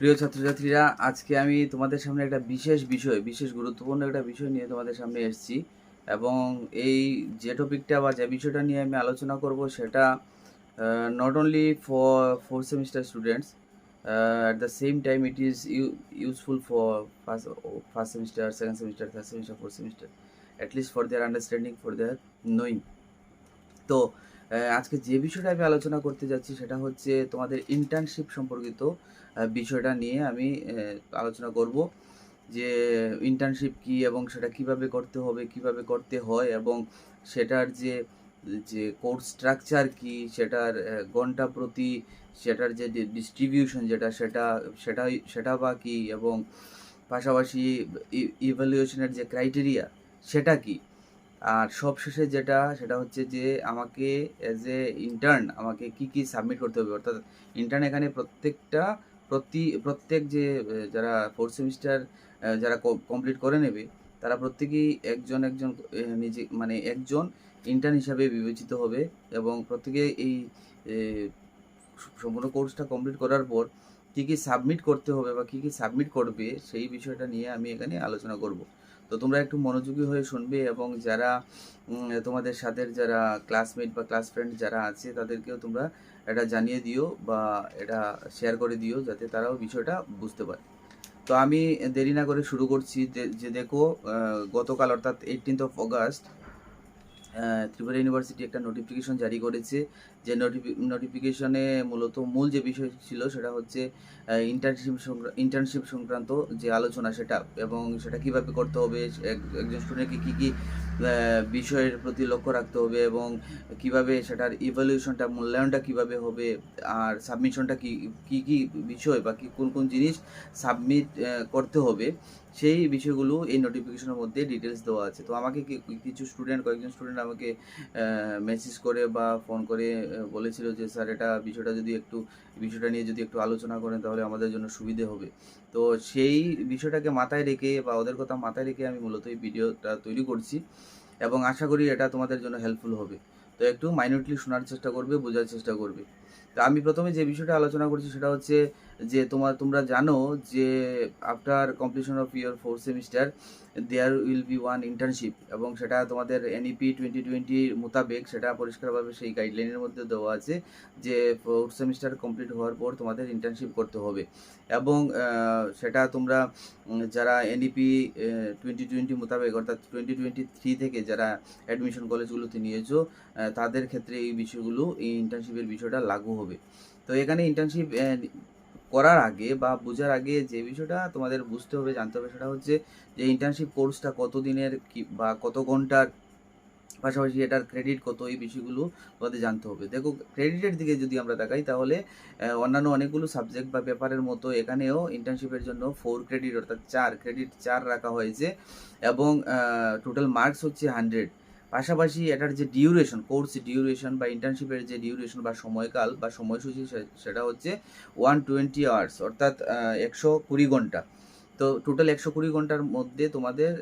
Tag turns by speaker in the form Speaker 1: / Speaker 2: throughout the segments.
Speaker 1: প্রিয় ছাত্রছাত্রীরা, আজকে আমি তোমাদের সামনে একটা বিশেষ বিষয়, বিশেষ গুরুত্বপূর্ণ একটা বিষয় নিয়ে তোমাদের সামনে এসেছি এবং এই যে টপিকটা বা যে বিষয়টা নিয়ে আমি আলোচনা করব সেটা not only for four semester students at the same time it is useful for first first semester second semester third semester fourth semester at least for their understanding for their knowing তো আজকে যে বিষয়টা আমি আলোচনা করতে যাচ্ছি সেটা হচ্ছে তোমাদের ইন্টার্নশিপ সম্পর্কিত বিষয়টা নিয়ে আমি আলোচনা করব। যে ইন্টার্নশিপ কি এবং সেটা কীভাবে করতে হবে, কীভাবে করতে হয় এবং সেটার যে যে কোর্স স্ট্রাকচার কি, সেটার ঘণ্টা প্রতি সেটার যে ডিস্ট্রিবিউশন যেটা, সেটা, সেটাই, সেটা বা কি এবং পাশাপাশি ইভ্যালুয়েশনের যে ক্রাইটেরিয়া সেটা কি? আর সবশেষে যেটা, সেটা হচ্ছে যে আমাকে অ্যাজ এ ইন্টার্ন আমাকে কি কি সাবমিট করতে হবে? অর্থাৎ ইন্টার্ন এখানে প্রত্যেকটা, প্রতি, প্রত্যেক যে যারা ফোর্থ সেমিস্টার যারা কমপ্লিট করে নেবে, তারা প্রত্যেকেই একজন একজন নিজে মানে একজন ইন্টার্ন হিসাবে বিবেচিত হবে এবং প্রত্যেকে এই সম্পূর্ণ কোর্সটা কমপ্লিট করার পর কী কী সাবমিট করতে হবে বা কী কী সাবমিট করবে, সেই বিষয়টা নিয়ে আমি এখানে আলোচনা করব। তো তোমরা একটু মনোযোগী হয়ে শুনবে এবং যারা তোমাদের সাথে যারা ক্লাসমেট বা ক্লাস ফ্রেন্ড যারা আছে, তাদেরকেও তোমরা এটা জানিয়ে দিও বা এটা শেয়ার করে দিও যাতে তারাও বিষয়টা বুঝতে পারে। তো আমি দেরি না করে শুরু করছি। যে- দেখো গতকাল অর্থাৎ eighteenth of August Tripura university একটা নোটিফিকেশন জারি করেছে যে নোটিফিকেশনে মূলত মূল যে বিষয় ছিল সেটা হচ্ছে ইন্টার্নশিপ ইন্টার্নশিপ সংক্রান্ত যে আলোচনা সেটা এবং সেটা কীভাবে করতে হবে, এক- একজন স্টুডেন্টকে কী কী বিষয়ের প্রতি লক্ষ্য রাখতে হবে এবং কীভাবে সেটার ইভ্যালুয়েশনটা মূল্যায়নটা কীভাবে হবে আর সাবমিশনটা কি কি কি বিষয় বা কি, কোন কোন জিনিস সাবমিট করতে হবে, সেই বিষয়গুলো এই নোটিফিকেশনের মধ্যে ডিটেলস দেওয়া আছে। তো আমাকে কিছু স্টুডেন্ট কয়েকজন স্টুডেন্ট আমাকে মেসেজ করে বা ফোন করে বলেছিল যে, স্যার, এটা বিষয়টা যদি একটু, বিষয়টা নিয়ে যদি একটু আলোচনা করেন, তাহলে আমাদের জন্য সুবিধে হবে। তো সেই বিষয়টাকে মাথায় রেখে বা ওদের কথা মাথায় রেখে আমি মূলত এই ভিডিওটা তৈরি করছি এবং আশা করি এটা তোমাদের জন্য হেল্পফুল হবে। তো একটু মাইনটলি শোনার চেষ্টা করবে, বোঝার চেষ্টা করবে। তো আমি প্রথমে যে বিষয়টা আলোচনা করছি, সেটা হচ্ছে যে তোমার, তোমরা জানো যে after completion of year four semester there will be one internship এবং সেটা তোমাদের এনইপি টোয়েন্টি টোয়েন্টির মোতাবেক সেটা পরিষ্কারভাবে সেই গাইডলাইনের মধ্যে দেওয়া আছে যে ফোর্থ সেমিস্টার কমপ্লিট হওয়ার পর তোমাদের ইন্টার্নশিপ করতে হবে। এবং সেটা তোমরা যারা এনইপি টোয়েন্টি টোয়েন্টি মোতাবেক অর্থাৎ টোয়েন্টি টোয়েন্টি থ্রি থেকে যারা অ্যাডমিশন কলেজগুলোতে নিয়েছো তাদের ক্ষেত্রে এই বিষয়গুলো, এই ইন্টার্নশিপের বিষয়টা লাগু হবে। তো এখানে ইন্টার্নশিপ করার আগে বা বোঝার আগে যে বিষয়টা তোমাদের বুঝতে হবে, জানতে হবে সেটা হচ্ছে যে ইন্টার্নশিপ কোর্সটা কত দিনের কি বা কত ঘণ্টার পাশাপাশি এটার ক্রেডিট কত, এই বিষয়গুলো তোমাদের জানতে হবে। দেখো ক্রেডিটের দিকে যদি আমরা তাকাই তাহলে অন্যান্য অনেকগুলো সাবজেক্ট বা পেপারের মতো এখানেও ইন্টার্নশিপের জন্য ফোর ক্রেডিট অর্থাৎ চার ক্রেডিট চার রাখা হয়েছে এবং টোটাল মার্কস হচ্ছে হান্ড্রেড পাশাপাশি এটার যে ডিউরেশন কোর্স ডিউরেশন বা ইন্টার্নশিপের যে ডিউরেশন বা সময়কাল বা সময়সূচি সেটা হচ্ছে ওয়ান টোয়েন্টি আওয়ার্স অর্থাৎ একশো কুড়ি ঘণ্টা। তো টোটাল একশো কুড়ি ঘণ্টার মধ্যে তোমাদের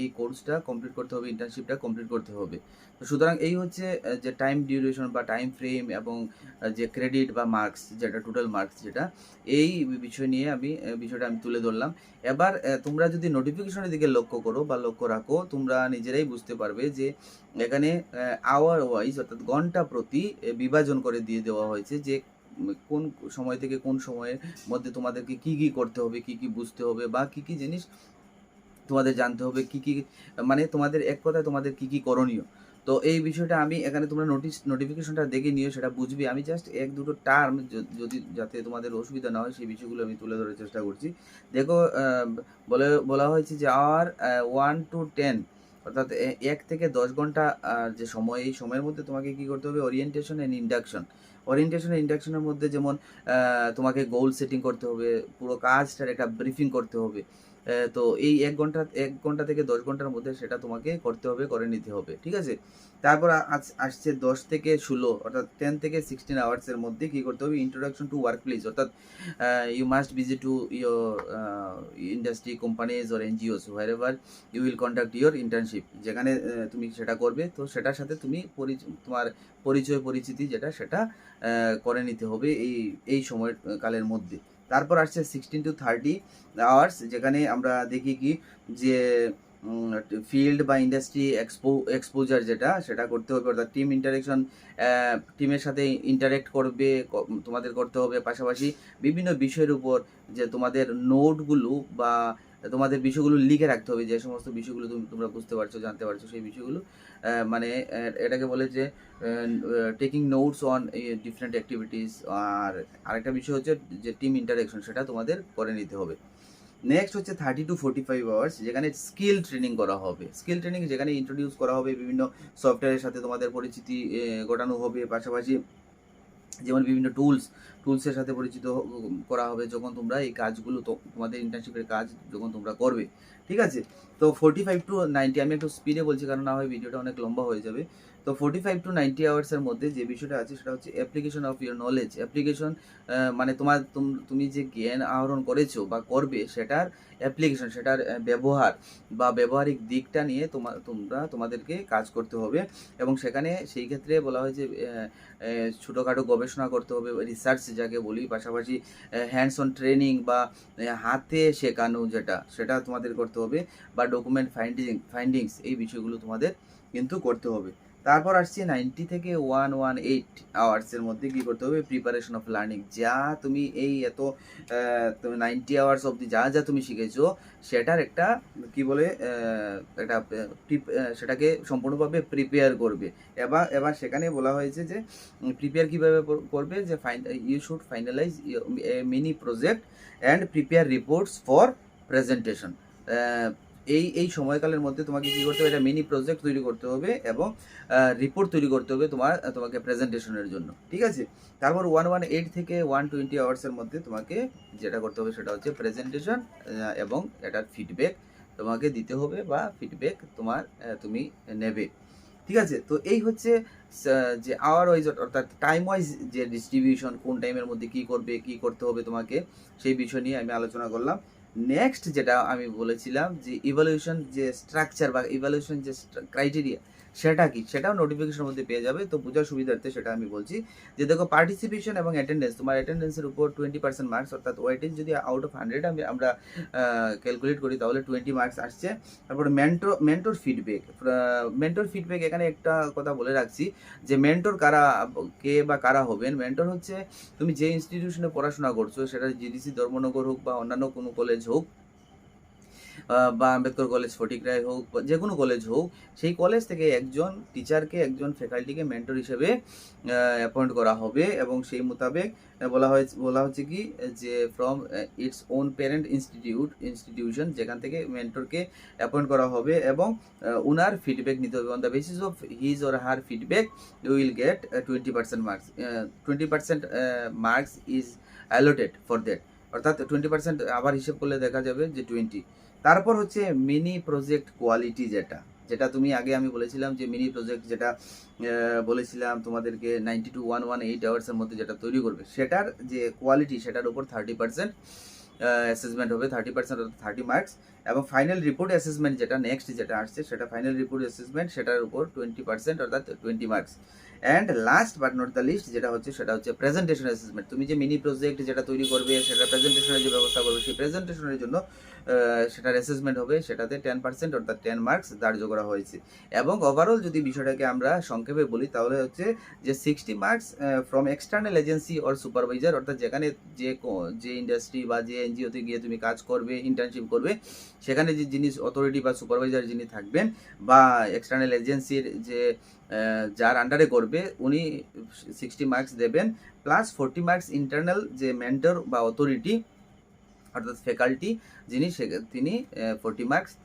Speaker 1: এই কোর্সটা কমপ্লিট করতে হবে ইন্টার্নশিপটা কমপ্লিট করতে হবে। তো সুতরাং এই হচ্ছে যে টাইম ডিউরেশন বা টাইম ফ্রেম এবং যে ক্রেডিট বা মার্কস যেটা টোটাল মার্কস যেটা, এই বিষয় নিয়ে আমি বিষয়টা আমি তুলে ধরলাম। এবার তোমরা যদি নোটিফিকেশনের দিকে লক্ষ্য করো বা লক্ষ্য রাখো, তোমরা নিজেরাই বুঝতে পারবে যে এখানে আওয়ার ওয়াইজ অর্থাৎ ঘণ্টা প্রতি বিভাজন করে দিয়ে দেওয়া হয়েছে যে কোন সময় থেকে কোন সময়ের মধ্যে তোমাদেরকে কি কি করতে হবে, কি কি বুঝতে হবে বা কি কি জিনিস তোমাদের জানতে হবে, কি কি মানে তোমাদের এক কথায় তোমাদের কি কি করণীয়। তো এই বিষয়টা আমি এখানে তোমরা নোটিস নোটিফিকেশনটা দেখে নিও, সেটা বুঝবে। আমি জাস্ট এক দুটো টার্ম যদি, যাতে তোমাদের অসুবিধা না হয়, সেই বিষয়গুলো আমি তুলে ধরার চেষ্টা করছি। দেখো বলে, বলা হয়েছে যে আওয়ার ওয়ান টু টেন অর্থাৎ এক থেকে দশ ঘণ্টা যে সময়, এই সময়ের মধ্যে তোমাকে কি করতে হবে? ওরিয়েন্টেশন অ্যান্ড ইন্ডাকশন ওরিয়েন্টেশন ইন্ডাকশনের মধ্যে যেমন তোমাকে গোল সেটিং করতে হবে, পুরো কাজটার একটা ব্রিফিং করতে হবে। তো এই এক ঘণ্টা এক ঘণ্টা থেকে দশ ঘণ্টার মধ্যে সেটা তোমাকে করতে হবে, করে নিতে হবে, ঠিক আছে? তারপর আ- আস- আসছে দশ থেকে ষোলো, অর্থাৎ টেন থেকে সিক্সটিন আওয়ার্সের মধ্যে কী করতে হবে? ইন্ট্রোডাকশন টু ওয়ার্ক প্লেস অর্থাৎ you must visit to your industry companies or NGOs wherever you will conduct your internship যেখানে তুমি সেটা করবে, তো সেটার সাথে তুমি তোমার পরিচয়, পরিচিতি যেটা, সেটা করে নিতে হবে এই এই সময় কালের মধ্যে। তারপর আসছে সিক্সটিন টু থার্টি আওয়ার্স যেখানে আমরা দেখি কি যে ফিল্ড বা ইন্ডাস্ট্রি এক্সপো এক্সপোজার যেটা, সেটা করতে হবে। অর্থাৎ টিম ইন্টারেকশন টিমের সাথে ইন্টারেক্ট করবে তোমাদের করতে হবে। পাশাপাশি বিভিন্ন বিষয়ের উপর যে তোমাদের নোটগুলো বা তোমাদের বিষয়গুলো লিখে রাখতে হবে, যে সমস্ত বিষয়গুলো তুমি, তোমরা বুঝতে পারছ, জানতে পারছ, সেই বিষয়গুলো। মানে এটাকে বলে যে taking notes on different activities আর আরেকটা বিষয় হচ্ছে যে টিম ইন্টারেকশন সেটা তোমাদের করে নিতে হবে। নেক্সট হচ্ছে thirty to forty five hours যেখানে স্কিল ট্রেনিং করা হবে। স্কিল ট্রেনিং যেখানে ইন্ট্রোডিউস করা হবে বিভিন্ন সফটওয়্যারের সাথে তোমাদের পরিচিতি ঘটানো হবে, পাশাপাশি যেমন বিভিন্ন টুলস টুলসের সাথে পরিচিত করা হবে যখন তোমরা এই কাজগুলো তোমাদের ইন্টার্নশিপের কাজ যখন তোমরা করবে, ঠিক আছে? তো ফোর্টি ফাইভ টু নাইনটি আমি একটু স্পিডে বলছি, কারণ না হয় ভিডিওটা অনেক লম্বা হয়ে যাবে। তো ফোর্টি ফাইভ টু নাইনটি আওয়ার্সের মধ্যে যে বিষয়টা আছে সেটা হচ্ছে application of your knowledge application মানে তোমার তুম- যে জ্ঞান আহরণ করেছ বা করবে সেটার অ্যাপ্লিকেশন সেটার ব্যবহার বা ব্যবহারিক দিকটা নিয়ে তোমার তোমরা তোমাদেরকে কাজ করতে হবে এবং সেখানে সেই ক্ষেত্রে বলা হয় যে ছোটোখাটো গবেষণা করতে হবে রিসার্চ যাকে বলি, পাশাপাশি হ্যান্ডস অন ট্রেনিং বা হাতে শেখানো যেটা, সেটা তোমাদের করতে হবে বা ডকুমেন্ট ফাইন্ডিং ফাইন্ডিংস এই বিষয়গুলো তোমাদের কিন্তু করতে হবে। তারপর আসছে নাইনটি থেকে ওয়ান ওয়ান এইট আওয়ার্সের মধ্যে কী করতে হবে? প্রিপারেশন অফ লার্নিং যা তুমি এই এত তুমি নাইনটি আওয়ার্স অবধি যা যা তুমি শিখেছো, সেটার একটা, কি বলে একটা সেটাকে সম্পূর্ণভাবে প্রিপেয়ার করবে। এবার এবার সেখানে বলা হয়েছে যে প্রিপেয়ার কীভাবে করবে? যে fine you should finalise mini project and prepare reports for presentation এই এই সময়কালের মধ্যে তোমাকে কী করতে হবে? এটা মিনি প্রজেক্ট তৈরি করতে হবে এবং রিপোর্ট তৈরি করতে হবে তোমার তোমাকে প্রেজেন্টেশনের জন্য। ঠিক আছে? তারপর ওয়ান ওয়ান এইট থেকে ওয়ান টোয়েন্টি আওয়ার্সের মধ্যে তোমাকে যেটা করতে হবে সেটা হচ্ছে প্রেজেন্টেশন এবং এটার ফিডব্যাক তোমাকে দিতে হবে বা ফিডব্যাক তোমার তুমি নেবে। ঠিক আছে? তো এই হচ্ছে যে আওয়ার ওয়াইজ অর্থাৎ টাইম ওয়াইজ যে ডিস্ট্রিবিউশন কোন টাইমের মধ্যে কি করবে, কি করতে হবে তোমাকে, সেই বিষয় নিয়ে আমি আলোচনা করলাম। নেক্সট যেটা আমি বলেছিলাম যে ইভ্যালুয়েশন যে স্ট্রাকচার বা ইভ্যালুয়েশন যে ক্রাইটেরিয়া সেটা কি? সেটাও নোটিফিকেশনের মধ্যে পেয়ে যাবে। তো বোঝার সুবিধার্থে সেটা আমি বলছি যে, দেখো পার্টিসিপেশন এবং অ্যাটেন্ডেন্স তোমার অ্যাটেন্ডেন্সের উপর টোয়েন্টি পার্সেন্ট মার্কস অর্থাৎ ওয়েটেজ যদি আউট অফ হান্ড্রেড আমি, আমরা ক্যালকুলেট করি, তাহলে টোয়েন্টি মার্কস আসছে। তারপরে mentor mentor feedback mentor feedback এখানে একটা কথা বলে রাখছি যে মেন্টর কারা, কে বা কারা হবেন? মেন্টর হচ্ছে, তুমি যে ইনস্টিটিউশনে পড়াশোনা করছ, সেটা জিডিসি ধর্মনগর হোক বা অন্যান্য কোনো কলেজ হোক বা আম্বেদকর কলেজ ফটিকরায় হোক বা যে কোনো কলেজ হোক, সেই কলেজ থেকে একজন টিচারকে একজন ফ্যাকাল্টিকে মেন্টর হিসেবে অ্যাপয়েন্ট করা হবে এবং সেই মোতাবেক বলা হয়েছে বলা হচ্ছে কি, যে from its own parent institute institution যেখান থেকে মেন্টরকে অ্যাপয়েন্ট করা হবে এবং উনার ফিডব্যাক নিতে হবে। On the basis of his or her feedback will get twenty percent marks twenty percent marks is allotted for that অর্থাৎ টোয়েন্টি পার্সেন্ট আবার হিসেব করলে দেখা যাবে যে টোয়েন্টি তারপর হচ্ছে মিনি প্রজেক্ট কোয়ালিটি যেটা যেটা তুমি আগে আমি বলেছিলাম যে মিনি প্রজেক্ট যেটা বলেছিলাম তোমাদেরকে ninety to one one eight আওয়ার্সের মধ্যে যেটা তৈরি করবে, সেটার যে কোয়ালিটি সেটার উপর থার্টি পার্সেন্ট অ্যাসেসমেন্ট হবে থার্টি পার্সেন্ট অর্থাৎ থার্টি মার্কস এবং ফাইনাল রিপোর্ট অ্যাসেসমেন্ট যেটা নেক্সট যেটা আসছে, সেটা ফাইনাল রিপোর্ট অ্যাসেসমেন্ট সেটার উপর টোয়েন্টি পার্সেন্ট অর্থাৎ twenty marks and last but not the least যেটা হচ্ছে সেটা হচ্ছে প্রেজেন্টেশন অ্যাসেসমেন্ট তুমি যে মিনি প্রজেক্ট যেটা তৈরি করবে, সেটা প্রেজেন্টেশনের যে ব্যবস্থা করবে, সেই প্রেজেন্টেশনের জন্য সেটার অ্যাসেসমেন্ট হবে, সেটাতে টেন পার্সেন্ট অর্থাৎ টেন মার্কস ধার্য করা হয়েছে। এবং ওভারঅল যদি বিষয়টাকে আমরা সংক্ষেপে বলি, তাহলে হচ্ছে যে sixty marks from external agency or supervisor অর্থাৎ যেখানে যে যে ইন্ডাস্ট্রি বা যে এনজিওতে গিয়ে তুমি কাজ করবে ইন্টার্নশিপ করবে, সেখানে যে জিনিস অথরিটি বা সুপারভাইজার যিনি থাকবেন, বা এক্সটার্নাল এজেন্সির যে যার আন্ডারে করবে, উনি সিক্সটি মার্কস দেবেন প্লাস ফোরটি মার্কস ইন্টারনাল যে মেন্টর বা অথরিটি অর্থাৎ ফ্যাকাল্টি যিনি সে- তিনি ফোরটি মার্কস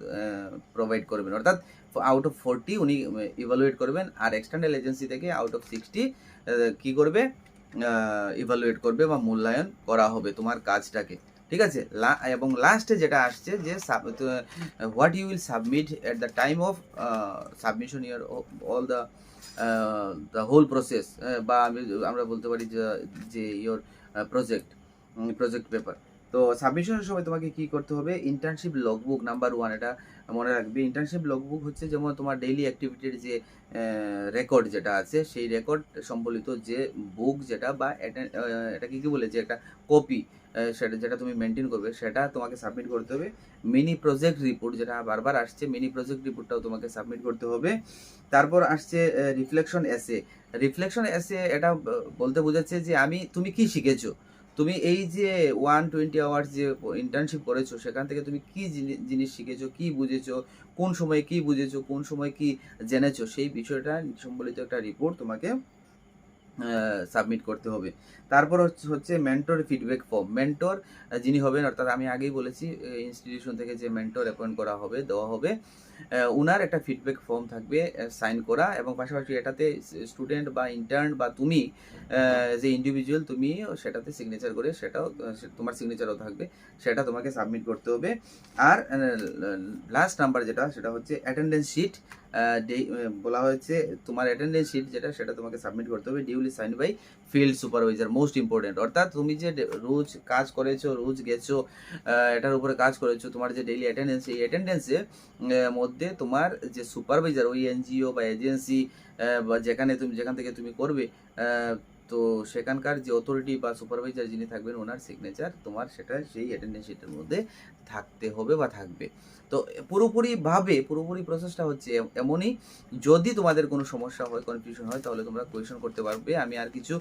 Speaker 1: প্রোভাইড করবেন। অর্থাৎ আউট অফ ফোরটি উনি ইভালুয়েট করবেন, আর এক্সটার্নাল এজেন্সি থেকে আউট অফ সিক্সটি কী করবে? ইভালুয়েট করবে বা মূল্যায়ন করা হবে তোমার কাজটাকে। ঠিক আছে? এবং লাস্টে যেটা আসছে যে what you will submit at the time of submission year all the the whole process বা আমি, আমরা বলতে পারি যে- ইয়োর প্রজেক্ট প্রজেক্ট পেপার তো সাবমিশনের সময় তোমাকে কি করতে হবে? ইন্টার্নশিপ লগবুক নাম্বার ওয়ান এটা মনে রাখবে। ইন্টার্নশিপ লগবুক হচ্ছে যেমন তোমার ডেইলি অ্যাক্টিভিটির যে রেকর্ড যেটা আছে, সেই রেকর্ড সম্বলিত যে বুক যেটা বা, এটা- এটাকে কি বলে যে একটা কপি সেটা যেটা তুমি মেনটেন করবে, সেটা তোমাকে সাবমিট করতে হবে। মিনি প্রজেক্ট রিপোর্ট যেটা বারবার আসছে মিনি প্রজেক্ট রিপোর্টটাও তোমাকে সাবমিট করতে হবে। তারপর আসছে রিফ্লেকশন এসে রিফ্লেকশন এসে এটা বলতে বোঝাচ্ছে যে আমি, তুমি কি শিখেছো? তুমি এই যে ওয়ান টোয়েন্টি আওয়ার্স যে ইন্টার্নশিপ করেছ, সেখান থেকে তুমি কি জিনিস শিখেছো, কি বুঝেছ, কোন সময় কি বুঝেছ, কোন সময় কি জেনেছো, সেই বিষয়টা সম্বলিত একটা রিপোর্ট তোমাকে সাবমিট করতে হবে। তারপর হচ্ছে- মেন্টর ফিডব্যাক ফর্ম মেন্টর যিনি হবেন, অর্থাৎ আমি আগেই বলেছি ইনস্টিটিউশন থেকে যে মেন্টর অ্যাপয়েন্ট করা হবে, দেওয়া হবে উনার একটা ফিডব্যাক ফর্ম থাকবে সাইন করা এবং পাশাপাশি এটাতে স্টুডেন্ট বা ইন্টার্ন বা তুমি যে ইন্ডিভিজুয়াল তুমি, সেটাতে সিগনেচার করে সেটাও তোমার সিগনেচারও থাকবে, সেটা তোমাকে সাবমিট করতে হবে। আর লাস্ট নাম্বার যেটা, সেটা হচ্ছে অ্যাটেন্ডেন্স শিট বলা হয়েছে তোমার অ্যাটেন্ডেন্স শিট যেটা, সেটা তোমাকে সাবমিট করতে হবে duly sign by field supervisor most important অর্থাৎ তুমি যে রোজ কাজ করেছ, রোজ গেছো এটার উপরে কাজ করেছ, তোমার যে ডেইলি অ্যাটেন্ডেন্স এই অ্যাটেন্ডেন্সে মধ্যে তোমার যে সুপারভাইজার ওই এনজিও বা এজেন্সি বা যেখানে তুমি, যেখান থেকে তুমি করবে তো সেখানকার যে অথরিটি বা সুপারভাইজার যিনি থাকবেন, ওনার সিগনেচার তোমার সেটা সেই অ্যাটেন্ডেন্স শিটের মধ্যে থাকতে হবে বা থাকবে। তো পুরোপুরিভাবে পুরোপুরি প্রসেসটা হচ্ছে এম- এমনই। যদি তোমাদের কোনো সমস্যা হয় কনফিউশন হয়, তাহলে তোমরা কোয়েশন করতে পারবে। আমি আর কিছু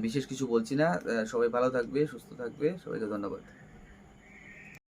Speaker 1: বিশেষ কিছু বলছি না। সবাই ভালো থাকবে, সুস্থ থাকবে। সবাইকে ধন্যবাদ।